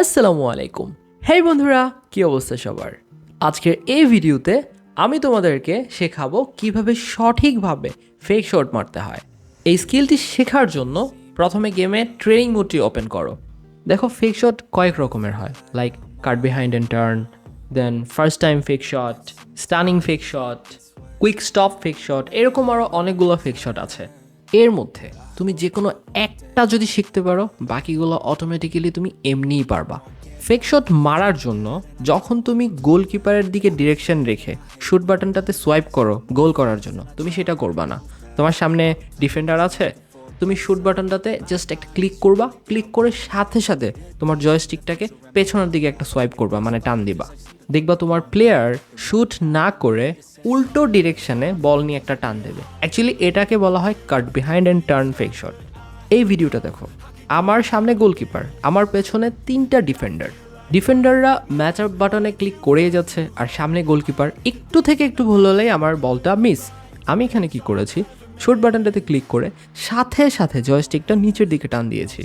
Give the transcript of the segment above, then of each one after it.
আসসালামু আলাইকুম। হেই বন্ধুরা, কি অবস্থা সবার? আজকের এই ভিডিওতে আমি তোমাদেরকে শেখাবো কীভাবে সঠিকভাবে ফেক শট মারতে হয়। এই স্কিলটি শেখার জন্য প্রথমে গেমে ট্রেনিং মোডটি ওপেন করো। দেখো ফেক শট কয়েক রকমের হয়। Like cut behind and turn then first time fake shot stunning fake shot quick stop fake shot এরকম আরও অনেকগুলো ফেক শট আছে। এর মধ্যে তুমি যে কোনো একটা যদি শিখতে পারো, বাকিগুলো অটোমেটিক্যালি তুমি এমনিই পারবা। ফেক শট মারার জন্য যখন তুমি গোলকিপারের দিকে ডিরেকশন রেখে শুট বাটনটাতে সোয়াইপ করো গোল করার জন্য, তুমি সেটা করবা না। তোমার সামনে ডিফেন্ডার আছে? তুমি শুট বাটনটাতে জাস্ট একটা ক্লিক করবা। ক্লিক করে সাথে সাথে তোমার জয়স্টিকটাকে পেছনের দিকে একটা সোয়াইপ করবা মানে টান দিবা। দেখবা তোমার প্লেয়ার শুট না করে উল্টো ডিরেকশনে বল নিয়ে একটা টান দেবে। অ্যাকচুয়ালি এটাকে বলা হয় cut behind and turn fake shot এই ভিডিওটা দেখো। আমার সামনে গোলকিপার আমার পেছনে তিনটা ডিফেন্ডার ডিফেন্ডাররা ম্যাচ আপ বাটনে ক্লিক করেই যাচ্ছে, আর সামনে গোলকিপার একটু থেকে একটু ভুল হলেই আমার বলটা মিস আমি এখানে কি করেছি? শুট বাটনটাতে ক্লিক করে সাথে সাথে জয়স্টিকটা নিচের দিকে টান দিয়েছি।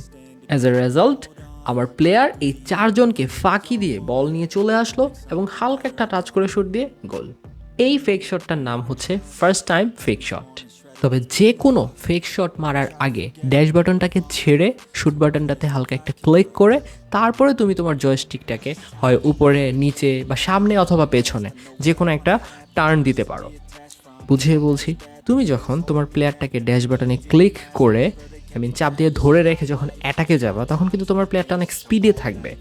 অ্যাজ এ রেজাল্ট আমার প্লেয়ার এই চারজনকে ফাঁকি দিয়ে বল নিয়ে চলে আসলো এবং হালকা একটা টাচ করে শুট দিয়ে গোল এই ফেক শটটার নাম হচ্ছে ফার্স্ট টাইম ফেক শট তবে যে কোনো ফেক শট মারার আগে ড্যাশ বাটনটাকে ছেড়ে শুট বাটনটাতে হালকা একটা ক্লিক করে তারপরে তুমি তোমার জয়স্টিকটাকে হয় উপরে, নিচে বা সামনে অথবা পেছনে যে কোনো একটা টার্ন দিতে পারো। বুঝিয়ে বলছি, তুমি যখন তোমার প্লেয়ারটাকে ড্যাশ বাটনে ক্লিক করে আই মিন চাপ দিয়ে ধরে রেখে যখন অ্যাটাকে যাবা, তখন কিন্তু তোমার প্লেয়ারটা অনেক স্পিডে থাকবে।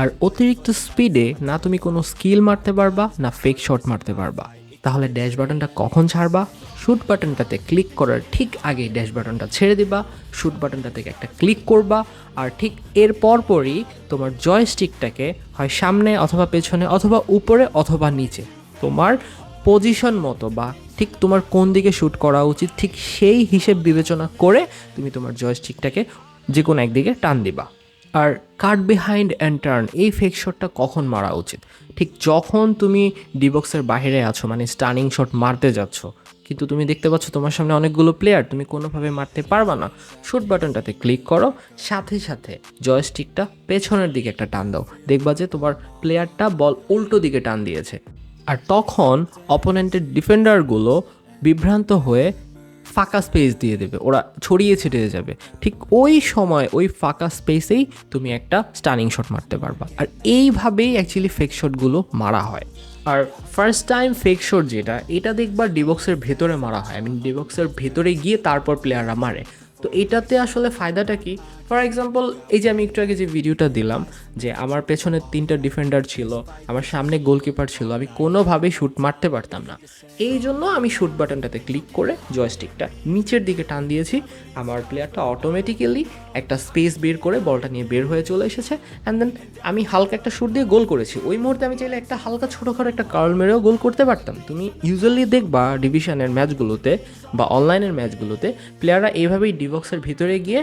আর অতিরিক্ত স্পিডে না তুমি কোনো স্কিল মারতে পারবা, না ফেক শট মারতে পারবা। তাহলে ড্যাশ বাটনটা কখন ছাড়বা? শুট বাটনটাতে ক্লিক করার ঠিক আগে ড্যাশ বাটনটা ছেড়ে দিবা শুট বাটনটা থেকে একটা ক্লিক করবা, আর ঠিক এর পরপরই তোমার জয়স্টিকটাকে হয় সামনে অথবা পেছনে, অথবা উপরে অথবা নিচে। তোমার পজিশন মতো বা ঠিক তোমার কোন দিকে শ্যুট করা উচিত, ঠিক সেই হিসেব বিবেচনা করে তুমি তোমার জয়স্টিকটাকে যে কোনো একদিকে টান দিবা। আর কাট বিহাইন্ড অ্যান্ড টার্ন এই ফেক শটটা কখন মারা উচিত? ঠিক যখন তুমি ডিবক্সের বাইরে আছো মানে স্টার্নিং শট মারতে যাচ্ছ, কিন্তু তুমি দেখতে পাচ্ছ তোমার সামনে অনেকগুলো প্লেয়ার তুমি কোনোভাবে মারতে পারবা না শুট বাটনটাতে ক্লিক করো, সাথে সাথে জয়স্টিকটা পেছনের দিকে একটা টান দাও, দেখবা যে তোমার প্লেয়ারটা বল উল্টো দিকে টান দিয়েছে। আর তখন অপোনেন্টের ডিফেন্ডারগুলো বিভ্রান্ত হয়ে ফাঁকা স্পেস দিয়ে দেবে। ওরা ছড়িয়ে ছিটিয়ে যাবে। ঠিক ওই সময় ওই ফাঁকা স্পেসেই তুমি একটা স্টানিং শট মারতে পারবা। আর এইভাবেই অ্যাকচুয়ালি ফেক শটগুলো মারা হয়। আর ফার্স্ট টাইম ফেক শট যেটা, এটা দেখবার ডিবক্সের ভেতরে মারা হয়। আই মিন ডিবক্সের ভেতরে গিয়ে তারপর প্লেয়াররা মারে। তো এটাতে আসলে ফায়দাটা কি? ফর এক্সাম্পল এই যে আমি একটু আগে যে ভিডিওটা দিলাম, যে আমার পেছনে তিনটা ডিফেন্ডার ছিল, আমার সামনে গোলকিপার ছিল, আমি কোনোভাবেই শ্যুট মারতে পারতাম না। এই জন্য আমি শ্যুট বাটনটাতে ক্লিক করে জয়স্টিকটা নিচের দিকে টান দিয়েছি। আমার প্লেয়ারটা অটোমেটিক্যালি একটা স্পেস বের করে বলটা নিয়ে বের হয়ে চলে এসেছে। অ্যান্ড দেন আমি হালকা একটা শ্যুট দিয়ে গোল করেছি। ওই মুহূর্তে আমি চাইলে একটা হালকা ছোটোখাটো একটা কার্ল মেরেও গোল করতে পারতাম। তুমি ইউজুয়ালি দেখবা ডিভিশনের ম্যাচগুলোতে বা অনলাইনের ম্যাচগুলোতে প্লেয়াররা এইভাবেই ডিবক্সের ভিতরে গিয়ে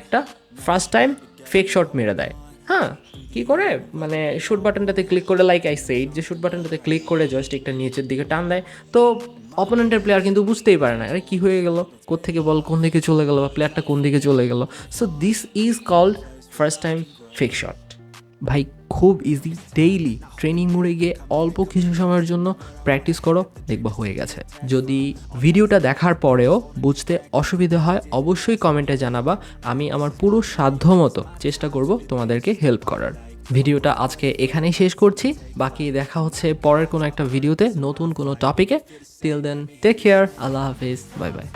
একটা ফার্স্ট টাইম ফেক শট মেরে দেয়। হ্যাঁ কি করে? মানে শুট বাটনটাতে ক্লিক করে লাইক আই সেইট যে শুট বাটনটাতে ক্লিক করে জয়স্টিকটা নিচের দিকে টান দেয়। তো অপোনেন্টের প্লেয়ার কিন্তু বুঝতেই পারে না, আরে কী হয়ে গেল? থেকে বল? কোন দিকে চলে গেল? বা প্লেয়ারটা কোন দিকে চলে গেল? So this is called first time fake shot ভাই খুব ইজি ডেইলি ট্রেনিং মোড়ে গিয়ে অল্প কিছু সময়ের জন্য প্র্যাকটিস করো, দেখবা হয়ে গেছে। যদি ভিডিওটা দেখার পরেও বুঝতে অসুবিধা হয়, অবশ্যই কমেন্টে জানাবা। আমি আমার পুরো সাধ্য মতো চেষ্টা করব তোমাদেরকে হেল্প করার। ভিডিওটা আজকে এখানেই শেষ করছি। বাকি দেখা হচ্ছে পরের কোনো একটা ভিডিওতে নতুন কোনো টপিকে টিল দেন টেক কেয়ার আল্লাহ হাফিজ বাই বাই